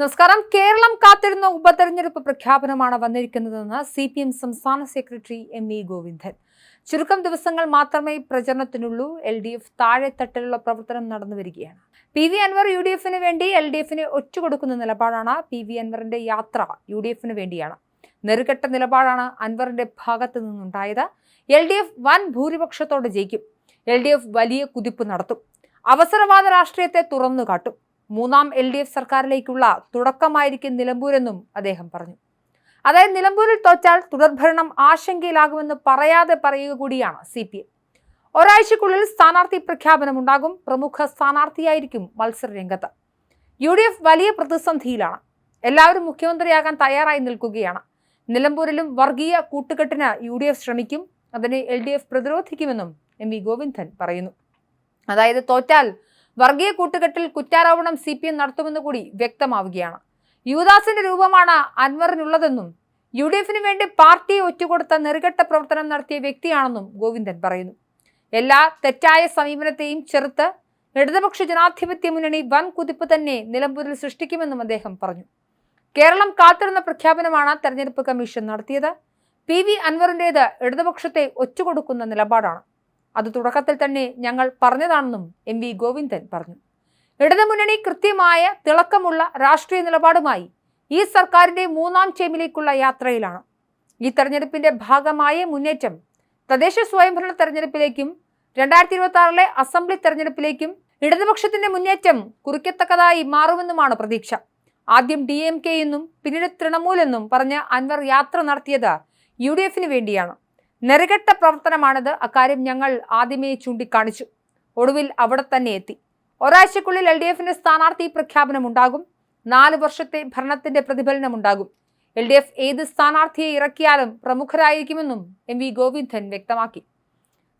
നമസ്കാരം. കേരളം കാത്തിരുന്ന ഉപതെരഞ്ഞെടുപ്പ് പ്രഖ്യാപനമാണ് വന്നിരിക്കുന്നതെന്ന് സി പി എം സംസ്ഥാന സെക്രട്ടറി എം ഇ ഗോവിന്ദൻ. ചുരുക്കം ദിവസങ്ങൾ മാത്രമേ പ്രചരണത്തിനുള്ളൂ. എൽ ഡി എഫ് താഴെത്തട്ടിലുള്ള പ്രവർത്തനം നടന്നു വരികയാണ്. P V Anvar U D എഫിന് വേണ്ടി എൽ ഡി എഫിനെ ഒറ്റുകൊടുക്കുന്ന നിലപാടാണ് പി വി അൻവറിന്റെ യാത്ര യു ഡി എഫിന് വേണ്ടിയാണ്. നെറുകെട്ട നിലപാടാണ് അൻവറിന്റെ ഭാഗത്തു നിന്നുണ്ടായത്. എൽ ഡി എഫ് വൻ ഭൂരിപക്ഷത്തോടെ ജയിക്കും. എൽ ഡി എഫ് വലിയ കുതിപ്പ് നടത്തും. അവസരവാദ രാഷ്ട്രീയത്തെ തുറന്നു കാട്ടും. മൂന്നാം എൽ ഡി എഫ് സർക്കാരിലേക്കുള്ള തുടക്കമായിരിക്കും നിലമ്പൂരെന്നും അദ്ദേഹം പറഞ്ഞു. അതായത് നിലമ്പൂരിൽ തോറ്റാൽ തുടർഭരണം ആശങ്കയിലാകുമെന്ന് പറയാതെ പറയുക കൂടിയാണ് സി പി എം. ഒരാഴ്ചക്കുള്ളിൽ സ്ഥാനാർത്ഥി പ്രഖ്യാപനമുണ്ടാകും. പ്രമുഖ സ്ഥാനാർത്ഥിയായിരിക്കും മത്സര രംഗത്ത്. യു ഡി എഫ് വലിയ പ്രതിസന്ധിയിലാണ്. എല്ലാവരും മുഖ്യമന്ത്രിയാകാൻ തയ്യാറായി നിൽക്കുകയാണ്. നിലമ്പൂരിലും വർഗീയ കൂട്ടുകെട്ടിന് യു ഡി എഫ് ശ്രമിക്കും. അതിനെ എൽ ഡി എഫ് പ്രതിരോധിക്കുമെന്നും എം വി ഗോവിന്ദൻ പറയുന്നു. അതായത് തോറ്റാൽ വർഗീയ കൂട്ടുകെട്ടിൽ കുറ്റാരോപണം സി പി എം നടത്തുമെന്ന് കൂടി വ്യക്തമാവുകയാണ്. യുവദാസിന്റെ രൂപമാണ് അൻവറിനുള്ളതെന്നും യു ഡി എഫിന് വേണ്ടി പാർട്ടിയെ ഒറ്റുകൊടുത്ത നെറുകെട്ട പ്രവർത്തനം നടത്തിയ വ്യക്തിയാണെന്നും ഗോവിന്ദൻ പറയുന്നു. എല്ലാ തെറ്റായ സമീപനത്തെയും ചെറുത്ത് ഇടതുപക്ഷ ജനാധിപത്യ മുന്നണി വൻ കുതിപ്പ് തന്നെ നിലമ്പൂരിൽ സൃഷ്ടിക്കുമെന്നും അദ്ദേഹം പറഞ്ഞു. കേരളം കാത്തിരുന്ന പ്രഖ്യാപനമാണ് തെരഞ്ഞെടുപ്പ് കമ്മീഷൻ നടത്തിയത്. പി വി അൻവറിന്റേത് ഇടതുപക്ഷത്തെ ഒറ്റുകൊടുക്കുന്ന നിലപാടാണ്. അത് തുടക്കത്തിൽ തന്നെ ഞങ്ങൾ പറഞ്ഞതാണെന്നും എം വി ഗോവിന്ദൻ പറഞ്ഞു. ഇടതുമുന്നണി കൃത്യമായ തിളക്കമുള്ള രാഷ്ട്രീയ നിലപാടുമായി ഈ സർക്കാരിന്റെ മൂന്നാം ചേമിലേക്കുള്ള യാത്രയിലാണ്. ഈ തെരഞ്ഞെടുപ്പിന്റെ ഭാഗമായ മുന്നേറ്റം തദ്ദേശ സ്വയംഭരണ തെരഞ്ഞെടുപ്പിലേക്കും രണ്ടായിരത്തി ഇരുപത്തി ആറിലെ അസംബ്ലി തെരഞ്ഞെടുപ്പിലേക്കും ഇടതുപക്ഷത്തിന്റെ മുന്നേറ്റം കുറിക്കത്തക്കതായി മാറുമെന്നുമാണ് പ്രതീക്ഷ. ആദ്യം ഡി എം കെ എന്നും പിന്നീട് തൃണമൂൽ എന്നും പറഞ്ഞ് അൻവർ യാത്ര നടത്തിയത് യു ഡി എഫിന് വേണ്ടിയാണ്. നെറുകെട്ട പ്രവർത്തനമാണിത്. അക്കാര്യം ഞങ്ങൾ ആദ്യമേ ചൂണ്ടിക്കാണിച്ചു. ഒടുവിൽ അവിടെ തന്നെ എത്തി. ഒരാഴ്ചക്കുള്ളിൽ എൽ ഡി എഫിന്റെ സ്ഥാനാർത്ഥി പ്രഖ്യാപനം ഉണ്ടാകും നാല് വർഷത്തെ ഭരണത്തിന്റെ പ്രതിഫലനം ഉണ്ടാകും എൽ ഡി എഫ് ഏത് സ്ഥാനാർത്ഥിയെ ഇറക്കിയാലും പ്രമുഖരായിരിക്കുമെന്നും എം വി ഗോവിന്ദൻ വ്യക്തമാക്കി.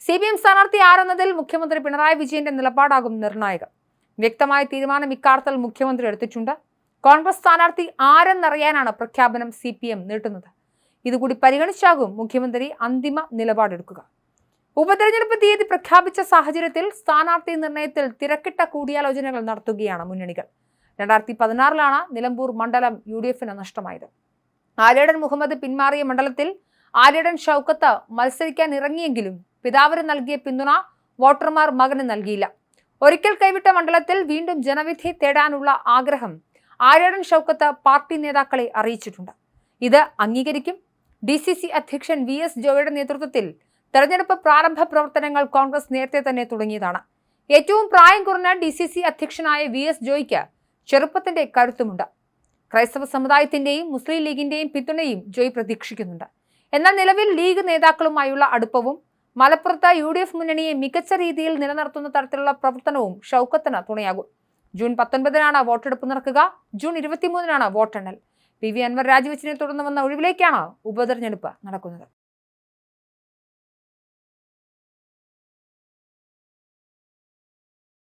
സി പി എം സ്ഥാനാർത്ഥി ആരെന്നതിൽ മുഖ്യമന്ത്രി പിണറായി വിജയന്റെ നിലപാടാകും നിർണായകം. വ്യക്തമായ തീരുമാനം ഇക്കാര്യത്തിൽ മുഖ്യമന്ത്രി എടുത്തിട്ടുണ്ട്. കോൺഗ്രസ് സ്ഥാനാർത്ഥി ആരെന്നറിയാനാണ് പ്രഖ്യാപനം സി പി എം നീട്ടുന്നത്. ഇതുകൂടി പരിഗണിച്ചാകും മുഖ്യമന്ത്രി അന്തിമ നിലപാടെടുക്കുക. ഉപതെരഞ്ഞെടുപ്പ് തീയതി പ്രഖ്യാപിച്ച സാഹചര്യത്തിൽ സ്ഥാനാർത്ഥി നിർണയത്തിൽ തിരക്കിട്ട കൂടിയാലോചനകൾ നടത്തുകയാണ് മുന്നണികൾ. രണ്ടായിരത്തി പതിനാറിലാണ് നിലമ്പൂർ മണ്ഡലം യു ഡി എഫിന് നഷ്ടമായത്. ആര്യടൻ മുഹമ്മദ് പിന്മാറിയ മണ്ഡലത്തിൽ ആര്യടൻ ഷൗക്കത്ത് മത്സരിക്കാൻ ഇറങ്ങിയെങ്കിലും പിതാവിന് നൽകിയ പിന്തുണ വോട്ടർമാർ മകന് നൽകിയില്ല. ഒരിക്കൽ കൈവിട്ട മണ്ഡലത്തിൽ വീണ്ടും ജനവിധി തേടാനുള്ള ആഗ്രഹം ആര്യടൻ ഷൗക്കത്ത് പാർട്ടി നേതാക്കളെ അറിയിച്ചിട്ടുണ്ട്. ഇത് അംഗീകരിക്കും ഡി സി സി അധ്യക്ഷൻ വി എസ് ജോയുടെ നേതൃത്വത്തിൽ തെരഞ്ഞെടുപ്പ് പ്രാരംഭ പ്രവർത്തനങ്ങൾ കോൺഗ്രസ് നേരത്തെ തന്നെ തുടങ്ങിയതാണ്. ഏറ്റവും പ്രായം കുറഞ്ഞ ഡി സി സി അധ്യക്ഷനായ വി എസ് ജോയ്ക്ക് ചെറുപ്പത്തിന്റെ കരുത്തുമുണ്ട്. ക്രൈസ്തവ സമുദായത്തിന്റെയും മുസ്ലിം ലീഗിന്റെയും പിന്തുണയും ജോയ് പ്രതീക്ഷിക്കുന്നുണ്ട്. എന്നാൽ നിലവിൽ ലീഗ് നേതാക്കളുമായുള്ള അടുപ്പവും മലപ്പുറത്ത് യു ഡി എഫ് മുന്നണിയെ മികച്ച രീതിയിൽ നിലനിർത്തുന്ന തരത്തിലുള്ള പ്രവർത്തനവും ഷൗക്കത്തിന് തുണയാകും. ജൂൺ പത്തൊൻപതിനാണ് വോട്ടെടുപ്പ് നടക്കുക. ജൂൺ ഇരുപത്തിമൂന്നിനാണ് വോട്ടെണ്ണൽ. പി വി അൻവർ രാജിവെച്ചതിനെ തുടർന്ന് വന്ന ഒഴിവിലേക്കാണ് ഉപതെരഞ്ഞെടുപ്പ് നടക്കുന്നത്.